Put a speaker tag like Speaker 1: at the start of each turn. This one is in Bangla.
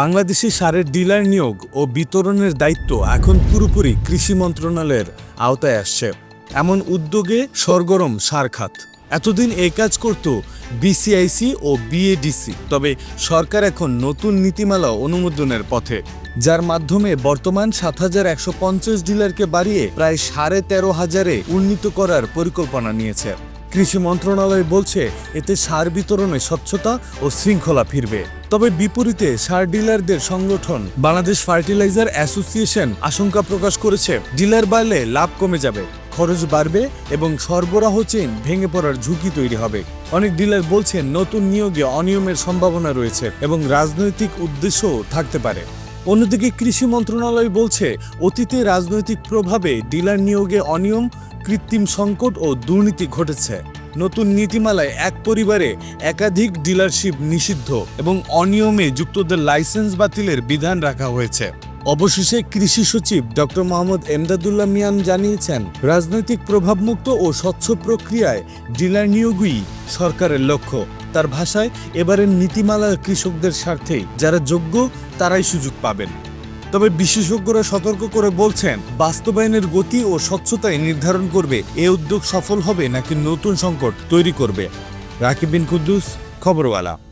Speaker 1: বাংলাদেশে সারের ডিলার নিয়োগ ও বিতরণের দায়িত্ব এখন পুরোপুরি কৃষি মন্ত্রণালয়ের আওতায় আসছে। এমন উদ্যোগে সরগরম সার খাত। এতদিন এই কাজ করত বিসিআইসি ও বিএডিসি, তবে সরকার এখন নতুন নীতিমালা অনুমোদনের পথে। যার মাধ্যমে বর্তমান সাত হাজার একশো পঞ্চাশ ডিলারকে বাড়িয়ে প্রায় সাড়ে তেরো হাজারে উন্নীত করার পরিকল্পনা নিয়েছে। কৃষি মন্ত্রণালয় বলছে, এতে সার বিতরণে স্বচ্ছতা ও শৃঙ্খলা ফিরবে। তবে বিপরীতে সার ডিলারদের সংগঠন বাংলাদেশ ফার্টিলাইজার অ্যাসোসিয়েশন আশঙ্কা প্রকাশ করেছে, ডিলার বাড়লে লাভ কমে যাবে, খরচ বাড়বে এবং সরবরাহ চেইন ভেঙে পড়ার ঝুঁকি তৈরি হবে। অনেক ডিলার বলছেন, নতুন নিয়োগে অনিয়মের সম্ভাবনা রয়েছে এবং রাজনৈতিক উদ্দেশ্যও থাকতে পারে। অন্যদিকে কৃষি মন্ত্রণালয় বলছে, অতীতে রাজনৈতিক প্রভাবে ডিলার নিয়োগে অনিয়ম কৃত্রিম সংকট ও দুর্নীতি ঘটেছে। নতুন নীতিমালায় এক পরিবারে একাধিক ডিলারশিপ নিষিদ্ধ এবং অনিয়মে যুক্তদের লাইসেন্স বাতিলের বিধান রাখা হয়েছে। অবশেষে কৃষি সচিব ডক্টর মোহাম্মদ এমদাদুল্লাহ মিয়ান জানিয়েছেন, রাজনৈতিক প্রভাবমুক্ত ও স্বচ্ছ প্রক্রিয়ায় ডিলার নিয়োগই সরকারের লক্ষ্য। তার ভাষায়, এবারের নীতিমালা কৃষকদের স্বার্থেই যারা যোগ্য, তারাই সুযোগ পাবেন। তবে বিশেষজ্ঞরা সতর্ক করে বলছেন, বাস্তবায়নের গতি ও স্বচ্ছতায় নির্ধারণ করবে, এ উদ্যোগ সফল হবে নাকি নতুন সংকট তৈরি করবে। রাকিবিন কুদ্দুস, খবরওয়ালা।